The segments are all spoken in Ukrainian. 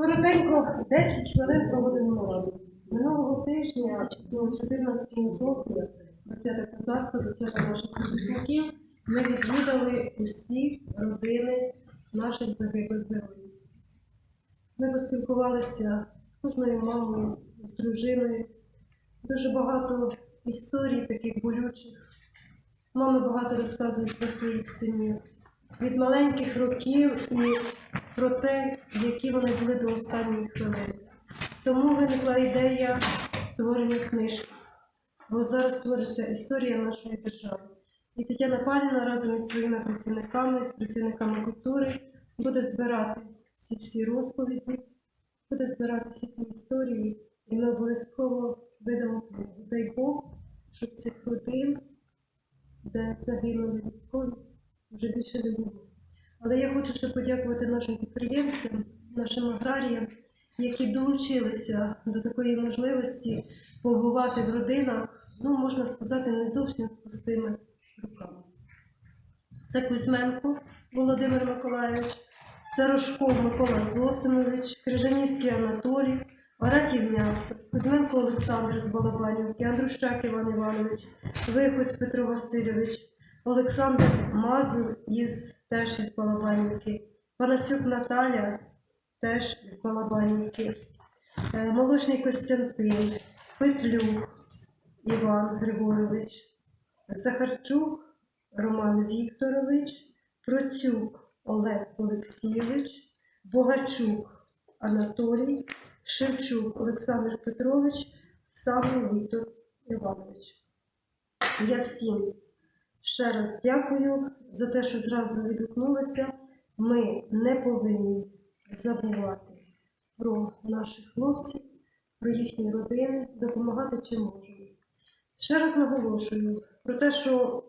Коротенько 10 хвилин проводимо нараду. Минулого тижня, 14 жовтня, до свята козацтва, до свята наших захисників, ми відвідали усі родини наших загиблих героїв. Ми поспілкувалися з кожною мамою, з дружиною. Дуже багато історій таких болючих. Мами багато розказують про своїх синів від маленьких років і про те, які вони були до останніх хвилин. Тому виникла ідея створення книжки. Бо зараз твориться історія нашої держави. І Тетяна Паліна разом із своїми працівниками, з працівниками культури буде збирати ці всі розповіді, буде збирати всі ці історії, і ми обов'язково видамо книгу. Дай Бог, щоб цих родин, де загинули військові, вже більше не було. Але я хочу ще подякувати нашим підприємцям, нашим аграріям, які долучилися до такої можливості побувати в родинах, ну, можна сказати, не зовсім з пустими руками. Це Кузьменко Володимир Миколайович, це Рожков Микола Зосимович, Крижанівський Анатолій, Аратів М'ясо, Кузьменко Олександр з Балабанівки, Андрущак Іван Іванович, Виходь Петро Васильович, Олександр Мазур із теж із Балабанівки, Панасюк Наталя теж із Балабанівки, е, Молочний Костянтин, Петлюк Іван Григорович, Сахарчук Роман Вікторович, Процюк Олег Олексійович, Богачук Анатолій, Шевчук Олександр Петрович, Савин Віктор Іванович. Я всім ще раз дякую за те, що зразу відгукнулися. Ми не повинні забувати про наших хлопців, про їхні родини, допомагати чим можемо. Ще раз наголошую про те, що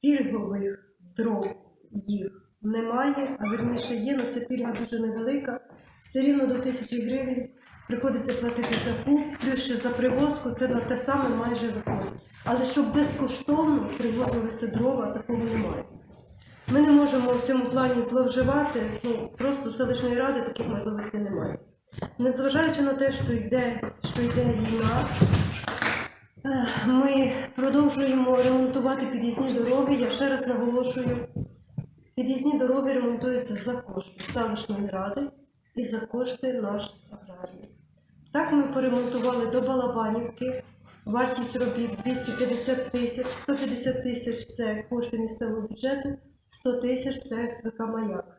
пільгових дров їх немає, а верніше є, але ця пільга дуже невелика. Все рівно до тисячі гривень приходиться платити за куб, плюс ще за привозку, це на те саме майже виходить. Але щоб безкоштовно привозилися дрова, такого немає. Ми не можемо в цьому плані зловживати, ну просто селищної ради таких можливостей немає. Незважаючи на те, що йде, що йде війна, ми продовжуємо ремонтувати під'їзні дороги. Я ще раз наголошую, під'їзні дороги ремонтуються за кошти селищної ради і за кошти наших аграріїв. Так ми поремонтували до Балабанівки. Вартість робіт 250 тисяч, 150 тисяч це кошти місцевого бюджету, 100 тисяч це СВК Маяк.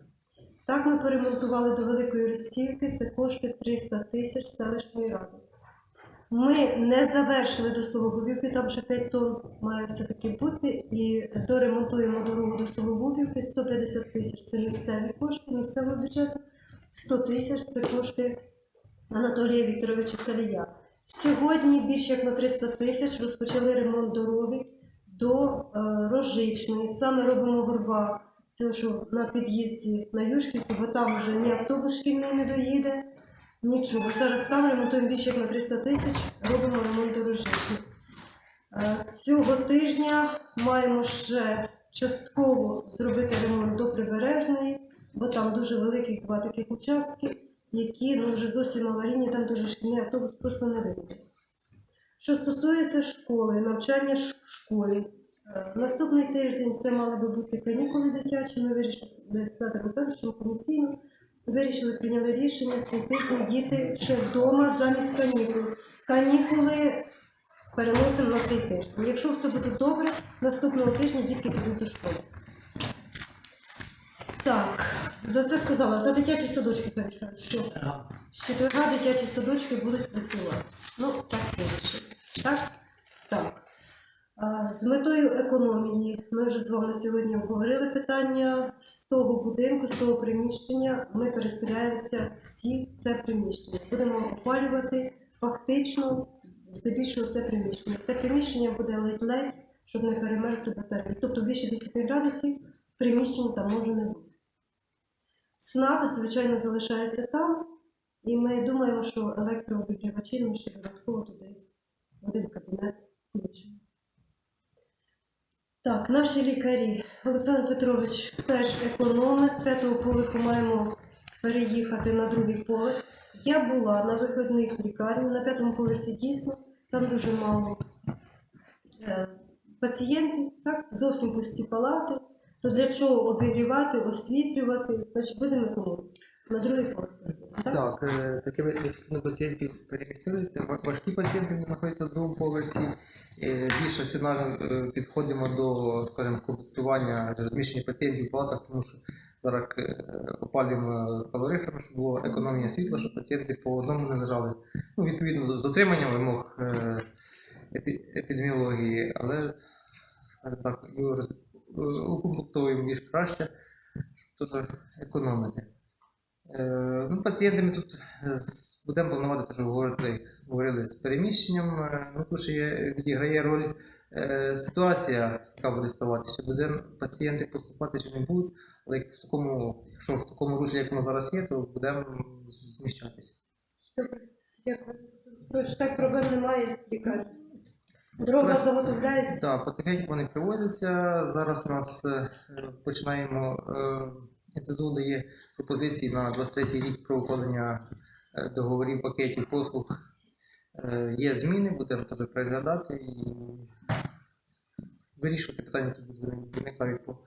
Так ми поремонтували до Великої Ростівки, це кошти 300 тисяч селищної ради. Ми не завершили до Сологубівки, там ще 5 тонн має все-таки бути, і доремонтуємо дорогу до Сологубівки, 150 тисяч це місцеві кошти місцевого бюджету, 100 тисяч це кошти Анатолія Вікторовича Салія. Сьогодні більше як на 300 тисяч розпочали ремонт дороги до е, Рожичної. Саме робимо горба, це що на під'їзді на Юшківці, бо там вже ні автобус шкільний не доїде, нічого. Зараз там ремонтуємо більше як на 300 тисяч, робимо ремонт до Рожичної. Е, Цього тижня маємо ще частково зробити ремонт до прибережної, бо там дуже великих два таких участки, які ну, вже зовсім аварійні, там дуже шкільний автобус просто не вийде. Що стосується школи, навчання в школі, е, наступний тиждень це мали би бути канікули дитячі. Ми вирішили стати що комісійно. Вирішили, прийняли рішення цей тиждень діти ще вдома замість канікул. Канікули переносимо на цей тиждень. Якщо все буде добре, наступного тижня дітки підуть до школи. Так, за це сказала, за дитячі садочки перейшли. Що? З четверга дитячі садочки будуть працювати. Ну, так вирішили. Так? Так. А, З метою економії ми вже з вами сьогодні обговорили питання з того будинку, з того приміщення. Ми переселяємося всі в це приміщення. Будемо опалювати фактично здебільшого це приміщення. Це приміщення буде ледь-ледь, щоб не перемерзли батареї. Тобто більше 10 градусів приміщення там може не бути. СНАП, звичайно, залишається там, і ми думаємо, що електрообігрівачі ми ще додатково туди в один кабінет включимо. Так, наші лікарі. Олександр Петрович теж економи. З п'ятого поверху маємо переїхати на другий поверх. Я була на виходних лікарні, на п'ятому поверсі дійсно, там дуже мало е, пацієнтів, так, зовсім пусті палати. То для чого обігрівати, освітлювати, значить будемо економити. На другий поверх. Так? Так, е, пацієнтів перемістили. Важкі пацієнти, які знаходяться в другому поверсі. Е, Більше раціонально е, підходимо до скажімо, комплектування розміщення пацієнтів в палатах, тому що зараз е, опалюємо калорифером, щоб було економія світла, щоб пацієнти по одному не лежали. Ну, відповідно з дотриманням вимог епі- епідеміології, але скажімо так, роз- укомплектовуємо більш краще, щоб теж економити. Е, Ну, пацієнтами тут е, будемо планувати, те, що ви говорили, з переміщенням. Е, Ну, тут є, відіграє роль ситуація, яка буде ставатися. Буде пацієнти поступати чи не будуть, але як в такому, якщо в такому руслі, як воно зараз є, то будемо зміщатися. Добре, дякую. Тож так проблем немає в лікарні. Дрова заготовляється. Так, потихеньку вони привозяться. Зараз у нас е, починаємо. Е, НСЗУ дає пропозиції на 23 рік про укладення е, договорів пакетів послуг. Е, є зміни, будемо теж переглядати і вирішувати питання, які будуть виникають по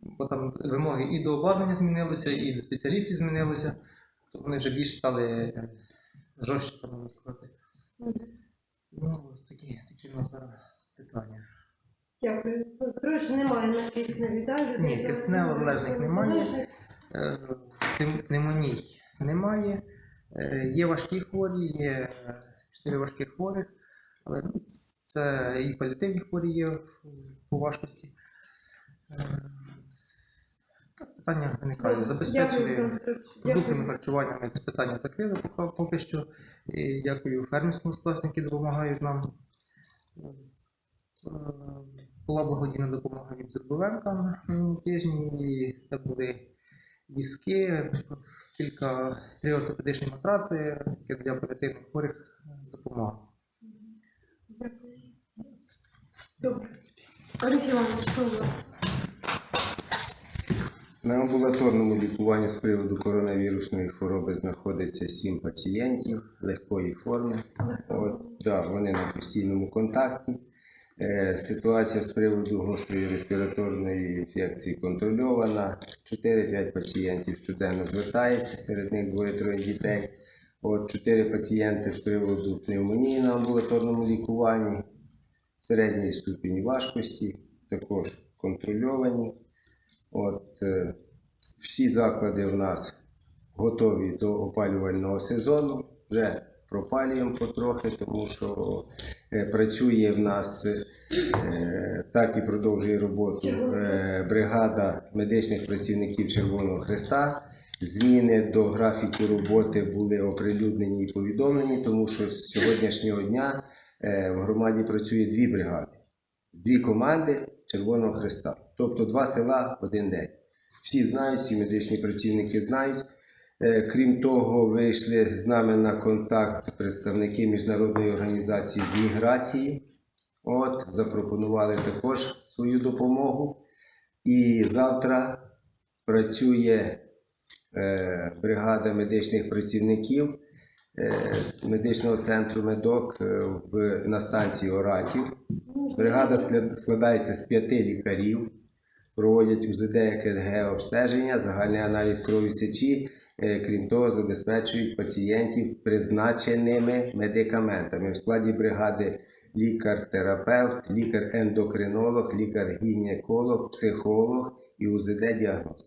бо там вимоги і до обладнання змінилися, і до спеціалістів змінилися, то вони вже більш стали е, жорстче, можна сказати. Ну, ось такі, такі в нас зараз питання. Дякую. Трош немає на кисневі, так? Ні, киснево-залежних немає. Е, Пневмоній немає. Е, Є важкі хворі, є е, чотири важкі хворих, але ну, це і паліативні хворі є по важкості. Питання виникають. Забезпечили Олександр Петрович. продуктами харчування ми це питання закрили поки- що. І дякую фермерському господарству, які допомагають нам. Е, Була благодійна допомога від Зербовенка на тижні, і це були візки, кілька три ортопедичні матраци, таке для оперативних хворих допомога. Дякую. Добре. Олег Іванович, що у вас? На амбулаторному лікуванні з приводу коронавірусної хвороби знаходиться 7 пацієнтів легкої форми. От, да, вони на постійному контакті. Е, ситуація з приводу гострої респіраторної інфекції контрольована. 4-5 пацієнтів щоденно звертається, серед них двоє-троє дітей. От 4 пацієнти з приводу пневмонії на амбулаторному лікуванні середньої ступені важкості, також контрольовані. От, е, всі заклади в нас готові до опалювального сезону. Вже пропалюємо потрохи, тому що е, працює в нас е, так і продовжує роботу бригада медичних працівників Червоного Христа. Зміни до графіку роботи були оприлюднені і повідомлені, тому що з сьогоднішнього дня в громаді працює дві бригади дві команди Червоного Христа. Тобто два села один день. Всі знають, всі медичні працівники знають. Е, Крім того, вийшли з нами на контакт представники міжнародної організації з міграції. От, запропонували також свою допомогу. І завтра працює е, бригада медичних працівників е, медичного центру медок на станції Оратів. Бригада складається з п'яти лікарів, проводять УЗД, ЕКГ обстеження, загальний аналіз крові сечі. Е, Крім того, забезпечують пацієнтів призначеними медикаментами. В складі бригади лікар-терапевт, лікар-ендокринолог, лікар-гінеколог, психолог і УЗД-діагност.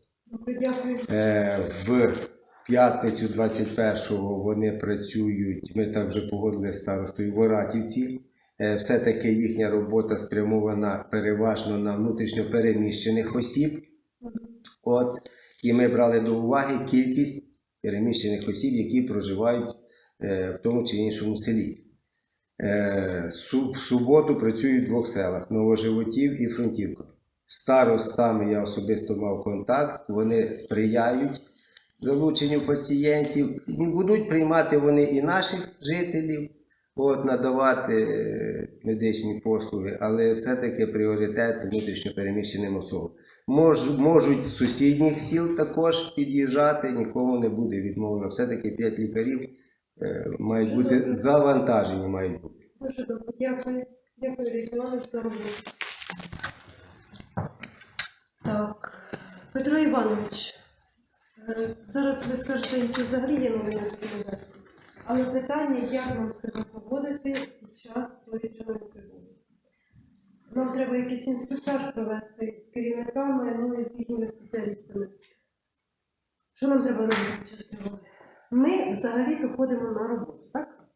Е, В п'ятницю 21-го вони працюють. Ми так вже погодили старостою в Оратівці. Е, Все-таки їхня робота спрямована переважно на внутрішньо переміщених осіб. От, і ми брали до уваги кількість переміщених осіб, які проживають е, в тому чи іншому селі. Е, В суботу працюють в двох селах Новоживотів і Фронтівка. Старостами я особисто мав контакт, вони сприяють залученню пацієнтів. Будуть приймати вони і наших жителів, от, надавати медичні послуги, але все-таки пріоритет внутрішньо переміщеним особам. Мож, можуть з сусідніх сіл також під'їжджати, нікому не буде відмовлено. Все-таки 5 лікарів е, мають бути завантажені, мають бути. Дуже добре. Дякую. Дякую, Регіонович, за роботу. Так. Петро Іванович, е, зараз ви скажете, які взагалі є новини з Києвецьку. Але питання, як нам себе поводити під час повітряної тривоги. Нам треба якийсь інструктаж провести з керівниками, ну і з їхніми спеціалістами. Що нам треба робити під час тривоги? Ми взагалі-то ходимо на роботу, так?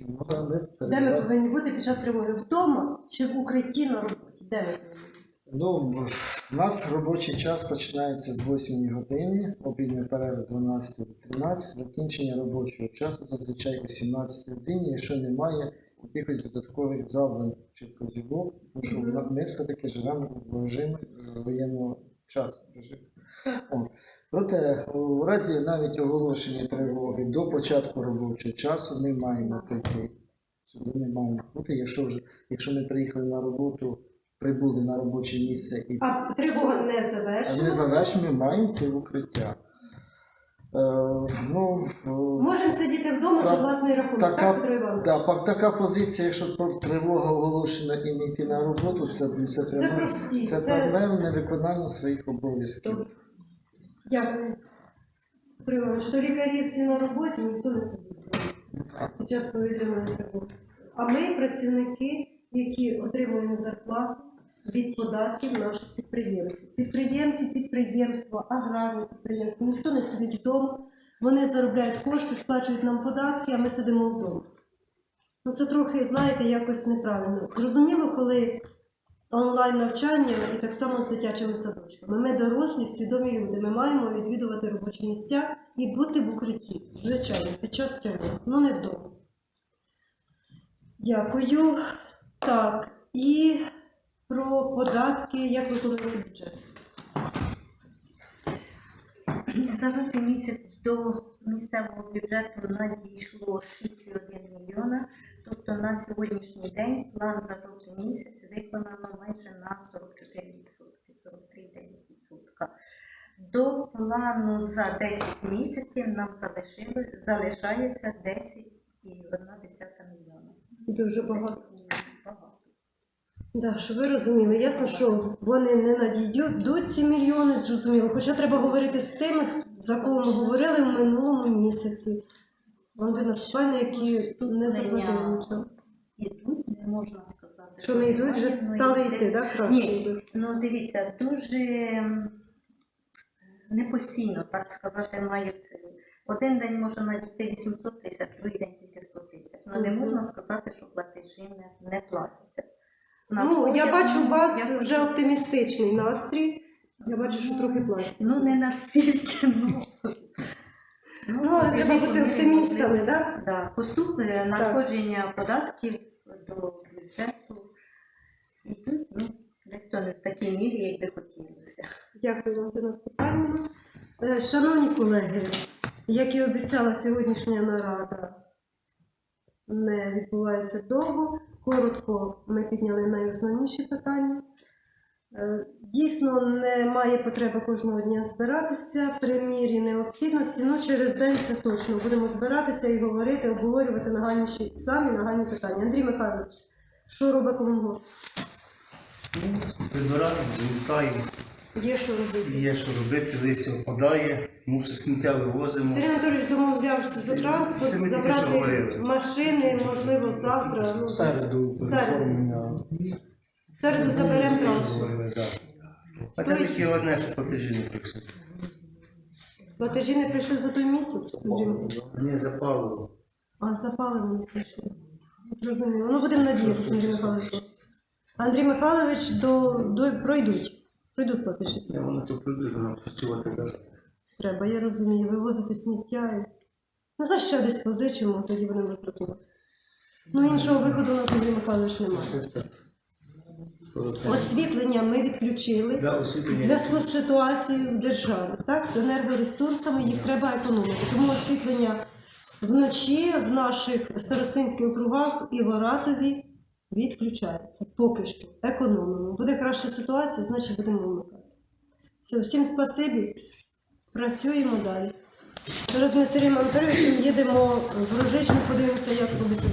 Ну, Де ми повинні бути під час тривоги? Вдома чи в укритті на роботі? Де ми повинні бути? В нас робочий час починається з 8 години, обідня перерва з 12 до 13, закінчення робочого часу зазвичай о 17 годині, якщо немає якихось додаткових завдань чи вказівок, тому що ми все-таки живемо в режимі е, воєнного часу. О, Проте у разі навіть оголошення тривоги до початку робочого часу ми маємо прийти. Сюди ми маємо бути, якщо вже якщо ми приїхали на роботу, прибули на робоче місце і А тривога не не завершилася. завершимо, ми маємо йти в укриття. Е, ну, е, Можемо сидіти вдома за власний рахунок, така- так, Петро Іванович? да, така позиція, якщо про- тривога оголошена і не йти на роботу, це, це, пряме, прості, це, це- пряме невиконання своїх обов'язків. Добре. Дякую. Петро Іванович, то лікарі всі на роботі, ніхто не сидить вдома під час повітряної тривоги. А ми працівники, які отримуємо зарплату від податків наших підприємців. Підприємці, підприємства, аграрні підприємства, ніхто не сидить вдома, вони заробляють кошти, сплачують нам податки, а ми сидимо вдома. Ну це трохи, знаєте, якось неправильно. Зрозуміло, коли онлайн навчання і так само з дитячими садочками. Ми дорослі, свідомі люди. Ми маємо відвідувати робочі місця і бути в укритті, звичайно, під час тривоги, ну не вдома. Дякую. Так, і про податки, як виконується бюджет. За жовтий місяць до місцевого бюджету надійшло 6,1 мільйона. Тобто на сьогоднішній день план за жовтий місяць виконано майже на 44%, 43,9%. До плану за 10 місяців нам залишили, залишається 10,1 мільйона. Дуже багато. 10 мільйонів багато. Да, щоб ви розуміли, ясно, що вони не надійдуть ці мільйони, зрозуміло. Хоча треба говорити з тими, за кого ми говорили в минулому місяці. Вони Наступальні, які не заплатили нічого. Ідуть, не можна сказати. Що не йдуть, вже стали йти, так? Краще Ні. Ну, дивіться, дуже непостійно, так сказати, мають сили. Один день може надійти 800 тисяч, другий день тільки 100 тисяч. Ну, не можна сказати, що платежі не, не платяться. Ну, я бачу у ну, вас я вже хочу- оптимістичний настрій. Я бачу, що трохи платять. Ну, не настільки, ну. Ну, але треба бути оптимістами, так? Да. Поступи надходження податків до бюджету йдуть, ну, десь то не в такій мірі, як би хотілося. Дякую, Валентина Степанівна. Е, Шановні колеги, як і обіцяла сьогоднішня нарада, не відбувається довго. Коротко ми підняли найосновніші питання. Е, Дійсно, немає потреби кожного дня збиратися при мірі необхідності. Ну, через день це точно будемо збиратися і говорити, обговорювати нагальніші самі нагальні питання. Андрій Михайлович, що робить комунгос? Прибираємо, змітаємо, Є що робити? є що робити, листя впадає, мусор сміття вивозимо. Сергій Анатолійович домовлявся за транспорт, Це ми тільки що забрати говорили. машини, можливо, завтра. Ну, В середу в середу. оформлення. В середу заберемо транспорт. Говорили, да. А це таке одне, що платежі не працюють. Платежі не прийшли за той місяць. Не запалило. А запали не прийшли. Зрозуміло. Ну, будемо надіятися, Андрій Михайлович. Андрій Михайлович до, до, пройдуть. Пройдуть платежі. Я воно то прийду, нам працювати зараз. Треба, я розумію, вивозити сміття. Ну, за ще десь позичимо, тоді будемо розраховуватися. Ну, іншого виходу у нас, Андрій Михайлович, немає. Освітлення ми відключили. Да, В зв'язку з ситуацією в державі, так, з енергоресурсами їх треба економити. Тому освітлення вночі в наших старостинських округах і в Оратові відключається. Поки що. Економимо. Буде краща ситуація, значить будемо вмикати. Все, всім спасибі. Працюємо далі. Зараз ми з Сергієм Анатолійовичем їдемо в Рожичну, подивимося, як робиться.